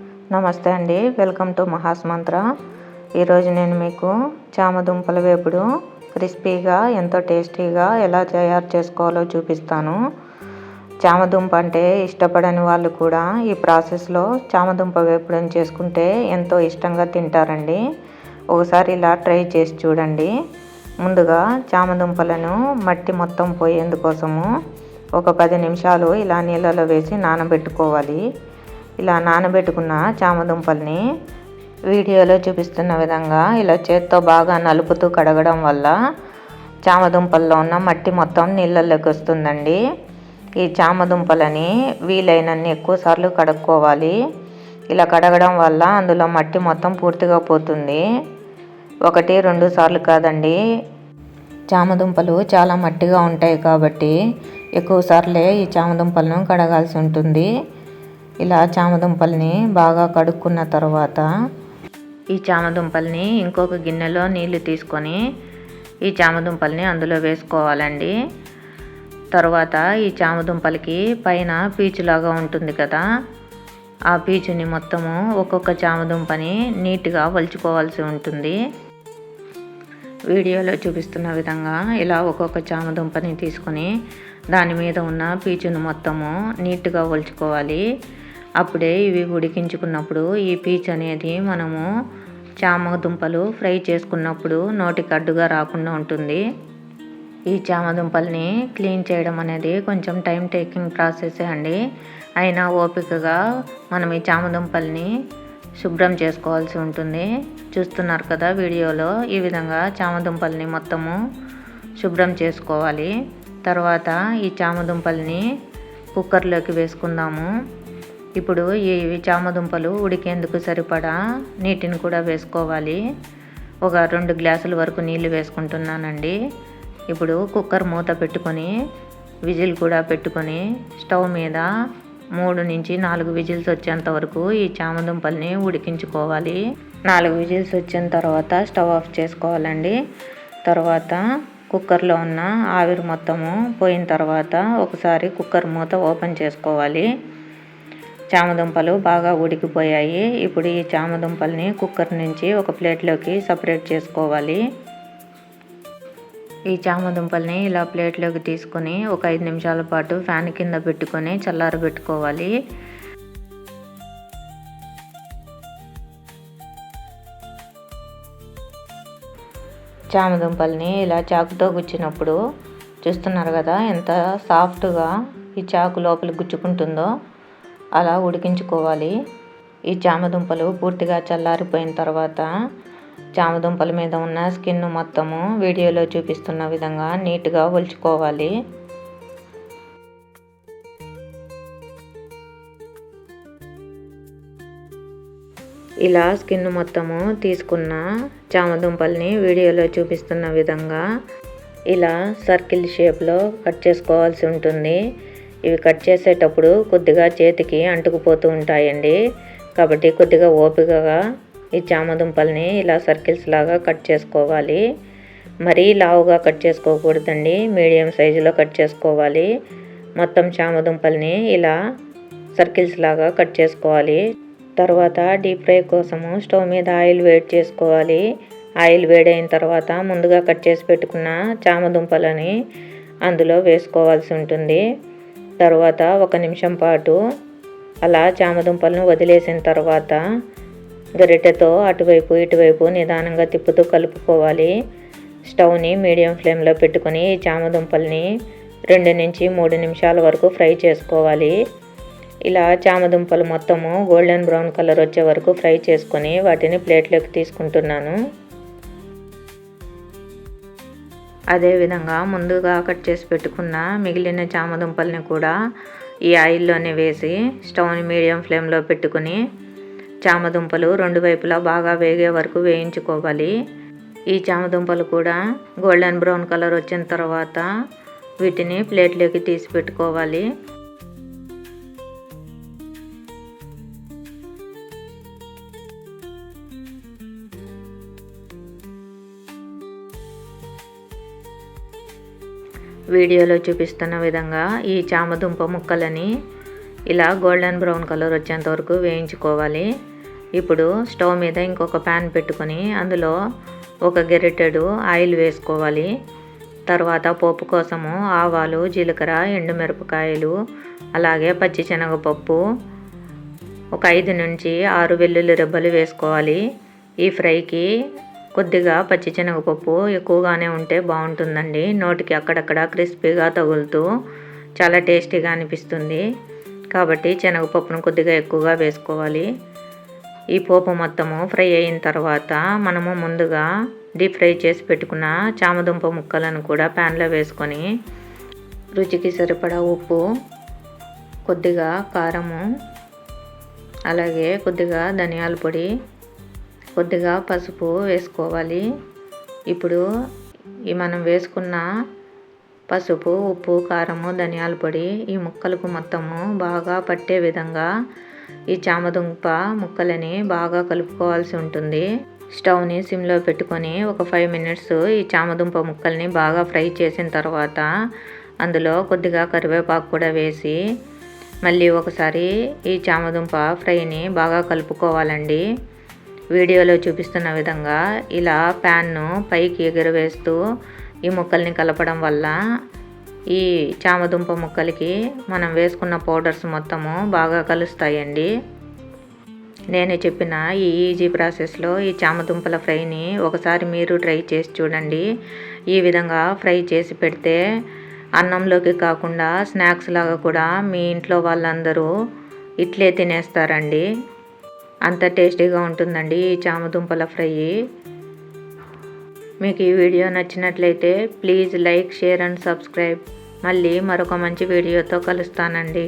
నమస్తే అండి. Welcome to Maha's మంత్ర. ఈరోజు నేను మీకు చామదుంపల వేపుడు క్రిస్పీగా ఎంతో టేస్టీగా ఎలా తయారు చేసుకోవాలో చూపిస్తాను. చామదుంప అంటే ఇష్టపడని వాళ్ళు కూడా ఈ ప్రాసెస్లో చామదుంప వేపుడుని చేసుకుంటే ఎంతో ఇష్టంగా తింటారండి. ఒకసారి ఇలా ట్రై చేసి చూడండి. ముందుగా చామదుంపలను మట్టి మొత్తం పోయేందుకోసము ఒక పది నిమిషాలు ఇలా నీళ్ళలో వేసి నానబెట్టుకోవాలి. ఇలా నానబెట్టుకున్న చామదుంపల్ని వీడియోలో చూపిస్తున్న విధంగా ఇలా చేత్తో బాగా నలుపుతూ కడగడం వల్ల చామదుంపల్లో ఉన్న మట్టి మొత్తం నీళ్ళల్లోకి వస్తుందండి. ఈ చామదుంపలని వీలైనన్ని ఎక్కువసార్లు కడుక్కోవాలి. ఇలా కడగడం వల్ల అందులో మట్టి మొత్తం పూర్తిగా పోతుంది. ఒకటి రెండు సార్లు కాదండి. చామదుంపలు చాలా మట్టిగా ఉంటాయి కాబట్టి ఎక్కువ సార్లే ఈ చామదుంపలను కడగాల్సి ఉంటుంది. ఇలా చామదుంపల్ని బాగా కడుక్కున్న తర్వాత ఈ చామదుంపల్ని ఇంకొక గిన్నెలో నీళ్ళు తీసుకొని ఈ చామదుంపల్ని అందులో వేసుకోవాలండి. తర్వాత ఈ చామదుంపలకి పైన పీచులాగా ఉంటుంది కదా ఆ పీచుని మొత్తము ఒక్కొక్క చామదుంపని నీట్గా వలుచుకోవాల్సి ఉంటుంది. వీడియోలో చూపిస్తున్న విధంగా ఇలా ఒక్కొక్క చామదుంపని తీసుకొని దాని మీద ఉన్న పీచును మొత్తము నీట్గా ఒలుచుకోవాలి అప్పుడే ఇవి ఉడికించుకున్నప్పుడు ఈ పీచ్ అనేది మనము చామదుంపలు ఫ్రై చేసుకున్నప్పుడు నోటికి అడ్డుగా రాకుండా ఉంటుంది. ఈ చామదుంపల్ని క్లీన్ చేయడం అనేది కొంచెం టైం టేకింగ్ ప్రాసెస్ అండి. అయినా ఓపికగా మనం ఈ చామదుంపల్ని శుభ్రం చేసుకోవాల్సి ఉంటుంది. చూస్తున్నారు కదా వీడియోలో ఈ విధంగా చామదుంపల్ని మొత్తము శుభ్రం చేసుకోవాలి. తర్వాత ఈ చామదుంపల్ని కుక్కర్లోకి వేసుకుందాము. ఇప్పుడు ఈ చామదుంపలు ఉడికేందుకు సరిపడా నీటిని కూడా వేసుకోవాలి. ఒక రెండు గ్లాసుల వరకు నీళ్ళు వేసుకుంటున్నానండి. ఇప్పుడు కుక్కర్ మూత పెట్టుకొని విజిల్ కూడా పెట్టుకొని స్టవ్ మీద మూడు నుంచి నాలుగు విజిల్స్ వచ్చేంత వరకు ఈ చామదుంపల్ని ఉడికించుకోవాలి. నాలుగు విజిల్స్ వచ్చిన తర్వాత స్టవ్ ఆఫ్ చేసుకోవాలండి. తర్వాత కుక్కర్లో ఉన్న ఆవిరి మొత్తము పోయిన తర్వాత ఒకసారి కుక్కర్ మూత ఓపెన్ చేసుకోవాలి. చామదుంపలు బాగా ఉడికిపోయాయి. ఇప్పుడు ఈ చామదుంపల్ని కుక్కర్ నుంచి ఒక ప్లేట్లోకి సపరేట్ చేసుకోవాలి. ఈ చామదుంపల్ని ఇలా ప్లేట్లోకి తీసుకొని ఒక ఐదు నిమిషాల పాటు ఫ్యాన్ కింద పెట్టుకొని చల్లారబెట్టుకోవాలి చామదుంపల్ని ఇలా చాకుతో గుచ్చినప్పుడు చూస్తున్నారు కదా ఎంత సాఫ్ట్గా ఈ చాకు లోపల గుచ్చుకుంటుందో. అలా ఉడికించుకోవాలి. ఈ చామదుంపలు పూర్తిగా చల్లారిపోయిన తర్వాత చామదుంపల మీద ఉన్న స్కిన్ మొత్తము వీడియోలో చూపిస్తున్న విధంగా నీట్గా ఒలుచుకోవాలి. ఇలా స్కిన్ మొత్తము తీసుకున్న చామదుంపల్ని వీడియోలో చూపిస్తున్న విధంగా ఇలా సర్కిల్ షేప్లో కట్ చేసుకోవాల్సి ఉంటుంది. ఇవి కట్ చేసేటప్పుడు కొద్దిగా చేతికి అంటుకుపోతూ ఉంటాయండి. కాబట్టి కొద్దిగా ఓపికగా ఈ చామదుంపల్ని ఇలా సర్కిల్స్ లాగా కట్ చేసుకోవాలి. మరీ లావుగా కట్ చేసుకోకూడదండి. మీడియం సైజులో కట్ చేసుకోవాలి. మొత్తం చామదుంపల్ని ఇలా సర్కిల్స్ లాగా కట్ చేసుకోవాలి. తర్వాత డీప్ ఫ్రై కోసము స్టవ్ మీద ఆయిల్ వేడి చేసుకోవాలి. ఆయిల్ వేడైన తర్వాత ముందుగా కట్ చేసి పెట్టుకున్న చామదుంపలని అందులో వేసుకోవాల్సి ఉంటుంది. తర్వాత ఒక నిమిషం పాటు అలా చామదుంపలను వదిలేసిన తర్వాత గరిటెతో అటువైపు ఇటువైపు నిదానంగా తిప్పుతూ కలుపుకోవాలి. స్టవ్ని మీడియం ఫ్లేమ్లో పెట్టుకొని ఈ చామదుంపల్ని రెండు నుంచి మూడు నిమిషాల వరకు ఫ్రై చేసుకోవాలి. ఇలా చామదుంపలు మొత్తము గోల్డెన్ బ్రౌన్ కలర్ వచ్చే వరకు ఫ్రై చేసుకొని వాటిని ప్లేట్లోకి తీసుకుంటున్నాను. అదేవిధంగా ముందుగా కట్ చేసి పెట్టుకున్న మిగిలిన చామదుంపల్ని కూడా ఈ ఆయిల్లోనే వేసి స్టవ్ని మీడియం ఫ్లేమ్లో పెట్టుకుని చామదుంపలు రెండు వైపులా బాగా వేగే వరకు వేయించుకోవాలి. ఈ చామదుంపలు కూడా గోల్డెన్ బ్రౌన్ కలర్ వచ్చిన తర్వాత వీటిని ప్లేట్లోకి తీసి పెట్టుకోవాలి. వీడియోలో చూపిస్తున్న విధంగా ఈ చామదుంప ముక్కలని ఇలా గోల్డెన్ బ్రౌన్ కలర్ వచ్చేంత వరకు వేయించుకోవాలి. ఇప్పుడు స్టవ్ మీద ఇంకొక ప్యాన్ పెట్టుకొని అందులో ఒక గెరిటెడు ఆయిల్ వేసుకోవాలి. తర్వాత పోపు కోసము ఆవాలు జీలకర్ర ఎండుమిరపకాయలు అలాగే పచ్చిశనగపప్పు ఒక ఐదు నుంచి ఆరు వెల్లుల్లి రెబ్బలు వేసుకోవాలి. ఈ ఫ్రైకి కొద్దిగా పచ్చి శనగపప్పు ఎక్కువగానే ఉంటే బాగుంటుందండి. నోటికి అక్కడక్కడ క్రిస్పీగా తగులుతూ చాలా టేస్టీగా అనిపిస్తుంది. కాబట్టి శనగపప్పును కొద్దిగా ఎక్కువగా వేసుకోవాలి. ఈ పోపు మొత్తము ఫ్రై అయిన తర్వాత మనము ముందుగా డీప్ ఫ్రై చేసి పెట్టుకున్న చామదుంప ముక్కలను కూడా ప్యాన్లో వేసుకొని రుచికి సరిపడా ఉప్పు కొద్దిగా కారము అలాగే కొద్దిగా ధనియాల పొడి కొద్దిగా పసుపు వేసుకోవాలి. ఇప్పుడు ఈ మనం వేసుకున్న పసుపు ఉప్పు కారము ధనియాల పొడి ఈ ముక్కలకు మొత్తము బాగా పట్టే విధంగా ఈ చామదుంప ముక్కలని బాగా కలుపుకోవాల్సి ఉంటుంది. స్టవ్ని సిమ్లో పెట్టుకొని ఒక ఫైవ్ మినిట్స్ ఈ చామదుంప ముక్కల్ని బాగా ఫ్రై చేసిన తర్వాత అందులో కొద్దిగా కరివేపాకు కూడా వేసి మళ్ళీ ఒకసారి ఈ చామదుంప ఫ్రైని బాగా కలుపుకోవాలండి. వీడియోలో చూపిస్తున్న విధంగా ఇలా ప్యాన్ను పైకి ఎగురవేస్తూ ఈ ముక్కల్ని కలపడం వల్ల ఈ చామదుంప ముక్కలకి మనం వేసుకున్న పౌడర్స్ మొత్తము బాగా కలుస్తాయండి. నేను చెప్పిన ఈ ఈజీ ప్రాసెస్లో ఈ చామదుంపల ఫ్రైని ఒకసారి మీరు ట్రై చేసి చూడండి. ఈ విధంగా ఫ్రై చేసి పెడితే అన్నంలోకి కాకుండా స్నాక్స్ లాగా కూడా మీ ఇంట్లో వాళ్ళందరూ ఇట్లే తినేస్తారండి. అంత టేస్టీగా ఉంటుందండి ఈ చామదుంపల ఫ్రై. మీకు ఈ వీడియో నచ్చినట్లయితే please like share and subscribe. మళ్ళీ మరొక మంచి వీడియోతో కలుస్తానండి.